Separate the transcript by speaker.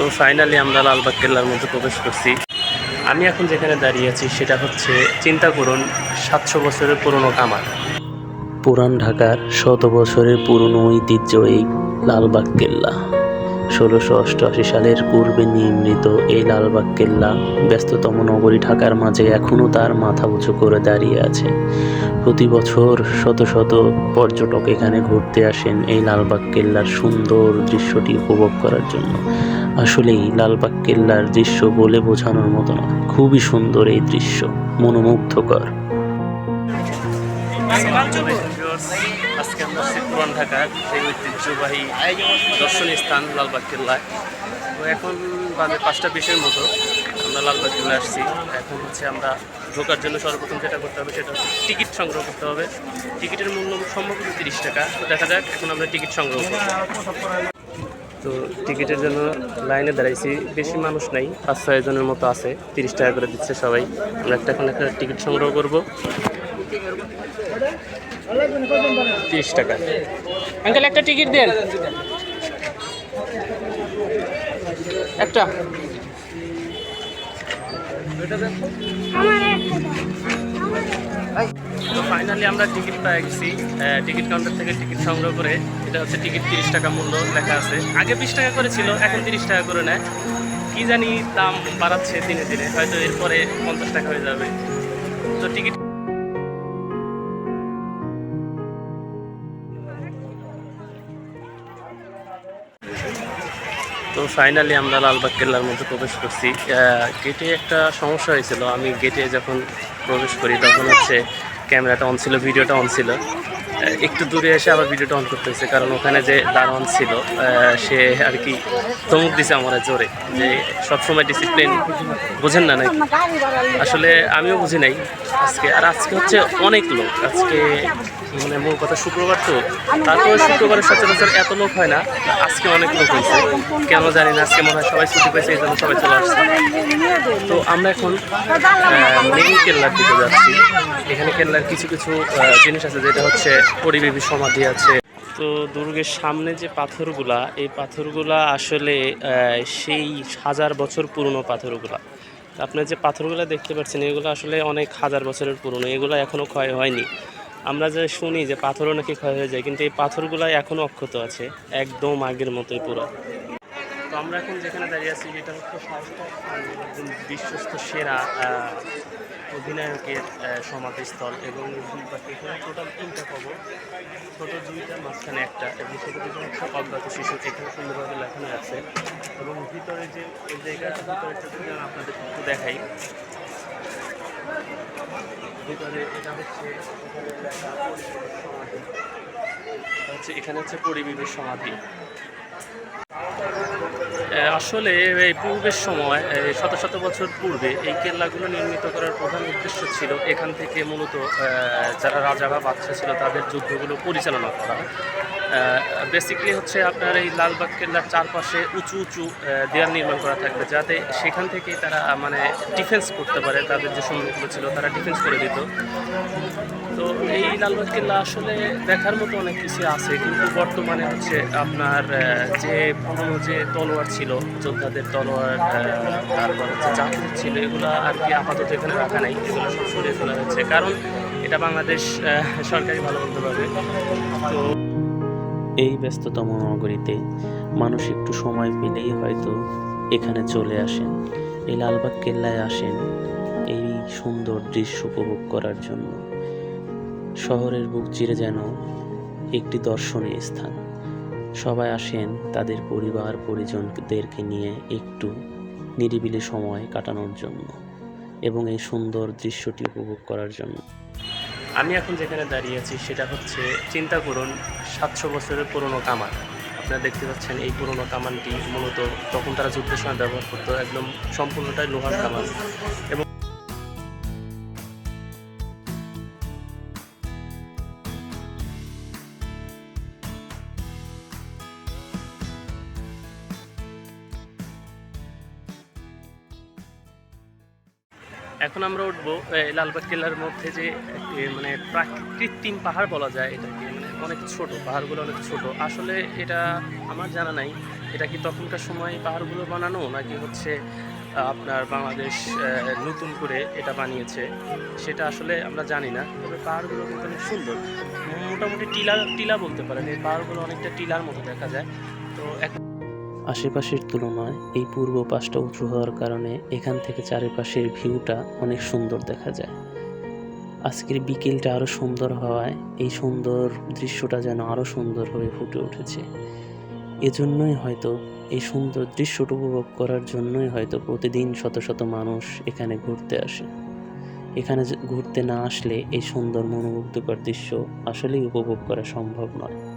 Speaker 1: তো ফাইনালি আমরা লালবাগ কেল্লার মধ্যে প্রবেশ করছি। আমি এখন যেখানে দাঁড়িয়ে আছি সেটা হচ্ছে চিন্তা করুন সাতশো বছরের পুরনো কামার। পুরান ঢাকার শত বছরের পুরনো ঐতিহ্য এই লালবাগ কেল্লা। ষোলোশো অষ্টআশি সালের পূর্বে নির্মিত এই লালবাগ কেল্লা ব্যস্ততম নগরী ঢাকার মাঝে এখনও তার মাথা উঁচু করে দাঁড়িয়ে আছে। প্রতি বছর শত শত পর্যটক এখানে ঘুরতে আসেন এই লালবাগ কেল্লার সুন্দর দৃশ্যটি উপভোগ করার জন্য। আসলেই লালবাগ কেল্লার দৃশ্য বলে বোঝানোর মতো না খুবই সুন্দর এই দৃশ্য। মনোমুগ্ধকর। আজকে আমরা ঢাকার এই ঐতিহ্যবাহী দর্শনীয় স্থান লালবাগ কেল্লায়। তো এখন বাজে পাঁচটা বিশের মতো। আমরা লালবাগ কেল্লায় আসছি। এখন হচ্ছে আমরা ঢোকার জন্য সর্বপ্রথম যেটা করতে হবে সেটা হচ্ছে টিকিট সংগ্রহ করতে হবে। টিকিটের মূল্য সম্ভবত তিরিশ টাকা। তো দেখা যাক, এখন আমরা টিকিট সংগ্রহ করব। তো টিকিটের জন্য লাইনে দাঁড়াইছি। বেশি মানুষ নাই, পাঁচ ছয় জনের মতো আছে। তিরিশ টাকা করে দিচ্ছে সবাই। আমরা একটা এখন একটা টিকিট সংগ্রহ করব। তিরিশ টাকা। আঙ্কেল, একটা টিকিট দেন। একটা। তো ফাইনালি আমরা টিকিট পেয়ে গেছি। টিকিট কাউন্টার থেকে টিকিট সংগ্রহ করে। এটা হচ্ছে টিকিট তিরিশ টাকা মূল্য লেখা আছে। আগে বিশ টাকা করে ছিল এখন তিরিশ টাকা করে নেয়। কি জানি দাম বাড়াচ্ছে দিনে দিনে হয়তো এরপরে পঞ্চাশ টাকা হয়ে যাবে। তো টিকিট তো ফাইনালি আমরা লালবাগ কেল্লার মধ্যে প্রবেশ করছি। গেটে একটা সমস্যা হয়েছিল। আমি গেটে যখন প্রবেশ করি, তখন হচ্ছে ক্যামেরাটা অন ছিল ভিডিওটা অন ছিল। একটু দূরে এসে আবার ভিডিওটা অন করতে হয়েছে, কারণ ওখানে যে দারোয়ান ছিল সে আর কি ধমক দিছে আমার জোরে। যে সবসময় ডিসিপ্লিন বোঝেন না নাকি? আসলে আমিও বুঝি নাই। আজকে আর আজকে হচ্ছে অনেক লোক। আজকে মানে মূল কথা, শুক্রবার তো তারপরে শুক্রবারের সচরাচর এত লোক হয় না, আজকে অনেক লোক হয়েছে। কেন জানি না, আজকে মনে হয় সবাই ছুটি পেয়েছে এই জন্য সবাই চলে আসছে। তো আমরা এখন মেইন কেল্লার দিকে যাচ্ছি। এখানে কেল্লার কিছু কিছু জিনিস আছে, যেটা হচ্ছে পরিবেবী সমাধি আছে। তো দুর্গের সামনে যে পাথরগুলা, এই পাথরগুলা আসলে সেই হাজার বছর পুরনো পাথরগুলা। আপনার যে পাথরগুলো দেখতে পাচ্ছেন, এগুলো আসলে অনেক হাজার বছরের পুরনো, এগুলো এখনও ক্ষয় হয়নি। আমরা যে শুনি যে পাথরও নাকি ক্ষয় হয়ে যায়, কিন্তু এই পাথরগুলো এখনও অক্ষত আছে, একদম আগের মতোই পুরো। তো আমরা এখন যেখানে দাঁড়িয়ে আছি, যেটা হচ্ছে একজন বিশ্বস্ত সেরা অধিনায়কের সমাধিস্থল এবং এখানে টোটাল তিনটা কবর ছোট দুইটা, মাঝখানে একটা এবং ছোট দুটো হচ্ছে অজ্ঞাত শিশু, এখানে সুন্দরভাবে লেখানো আছে এবং ভিতরে যে জায়গাটা ভিতরে আপনাদের একটু দেখাই ভিতরে এটা হচ্ছে এখানে হচ্ছে পরিবেশ সমাধি। আসলে এই পূর্বের সময় শত শত বছর পূর্বে এই কেল্লাগুলো নির্মিত করার প্রধান উদ্দেশ্য ছিল এখান থেকে মূলত যারা রাজা বা বাদশা ছিল তাদের যুদ্ধগুলো পরিচালনা করা। বেসিক্যালি হচ্ছে আপনার এই লালবাগ কেল্লার চারপাশে উঁচু উঁচু দেয়াল নির্মাণ করা থাকবে যাতে সেখান থেকেই তারা মানে ডিফেন্স করতে পারে তাদের যে সৈন্যগুলো ছিল তারা ডিফেন্স করে দিত। তো এই লালবাগ কেল্লা আসলে দেখার মতো অনেক কিছু আছে, কিন্তু বর্তমানে হচ্ছে আপনার যে পুরনো যে তলোয়ার ছিল, যোদ্ধাদের তলোয়ার তারপর হচ্ছে চাকরি ছিল, এগুলো আর কি আপাতত এখানে রাখা নাই, এগুলো সব সরিয়ে ফেলা হচ্ছে কারণ এটা বাংলাদেশ সরকারি ভালো বলতে পারবে। তো এই ব্যস্ততম নগরীতে মানুষ একটু সময় পেলেই হয়তো এখানে চলে আসেন, এই লালবাগ কেল্লায় আসেন, এই সুন্দর দৃশ্য উপভোগ করার জন্য। শহরের বুক চিরে যেন একটি দর্শনীয় স্থান। সবাই আসেন তাদের পরিবার পরিজনদেরকে নিয়ে একটু নিরিবিলি সময় কাটানোর জন্য এবং এই সুন্দর দৃশ্যটি উপভোগ করার জন্য। আমি এখন যেখানে দাঁড়িয়ে আছি সেটা হচ্ছে চিন্তা করুন সাতশো বছরের পুরনো কামান। আপনারা দেখতে পাচ্ছেন এই পুরনো কামানটি মূলত তখন তারা যুদ্ধের সময় ব্যবহার করতো, একদম সম্পূর্ণটাই লোহার কামান। এবং এখন আমরা উঠবো লালবাগ কেল্লার মধ্যে যে মানে কৃত্রিম পাহাড় বলা যায় এটাকে মানে অনেক ছোট, পাহাড়গুলো অনেক ছোট। আসলে এটা আমার জানা নাই, এটা কি তখনকার সময় পাহাড়গুলো বানানো নাকি হচ্ছে আপনার বাংলাদেশ নতুন করে এটা বানিয়েছে? সেটা আসলে আমরা জানি না, তবে পাহাড়গুলো কিন্তু অনেক সুন্দর। মোটামুটি টিলা টিলা বলতে পারেন, এই পাহাড়গুলো অনেকটা টিলার মতো দেখা যায়। তো এক
Speaker 2: আশেপাশের তুলনায় এই পূর্ব পাশটা উঁচু হওয়ার কারণে এখান থেকে চারিপাশের ভিউটা অনেক সুন্দর দেখা যায়। আজকের বিকেলটা আরও সুন্দর হওয়ায় এই সুন্দর দৃশ্যটা যেন আরও সুন্দর হয়ে ফুটে উঠেছে। এজন্যই হয়তো, এই সুন্দর দৃশ্যটা উপভোগ করার জন্যই হয়তো প্রতিদিন শত শত মানুষ এখানে ঘুরতে আসে। এখানে ঘুরতে না আসলে এই সুন্দর মনোমুগ্ধকর দৃশ্য আসলেই উপভোগ করা সম্ভব নয়।